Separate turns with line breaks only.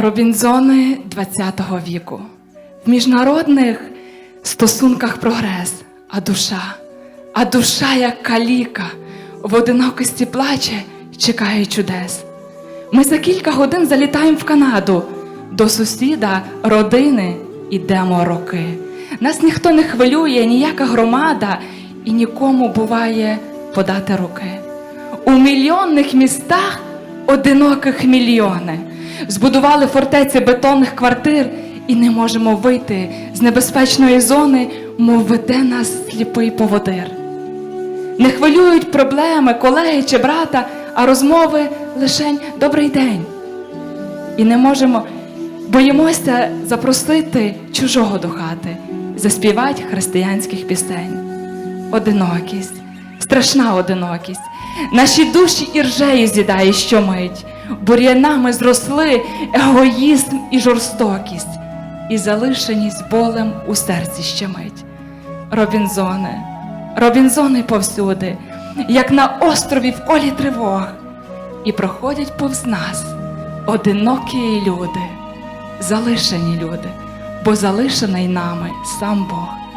Робінзони ХХ віку. В міжнародних стосунках прогрес, а душа, а душа, як каліка, в одинокості плаче, чекає чудес. Ми за кілька годин залітаємо в Канаду до сусіда, родини ідемо роки. Нас ніхто не хвилює, ніяка громада, і нікому буває подати руки. У мільйонних містах одиноких мільйони. Збудували фортеці бетонних квартир і не можемо вийти з небезпечної зони, мов веде нас сліпий поводир. Не хвилюють проблеми колеги чи брата, а розмови лишень добрий день. І не можемо, боїмося запросити чужого до хати, заспівати християнських пісень. Одинокість, страшна одинокість. Наші душі іржею з'їдає щомить. Бур'янами зросли егоїзм і жорстокість, і залишеність болем у серці щемить. Робінзони, Робінзони повсюди, як на острові в колі тривог, і проходять повз нас одинокі люди, залишені люди, бо залишений нами сам Бог.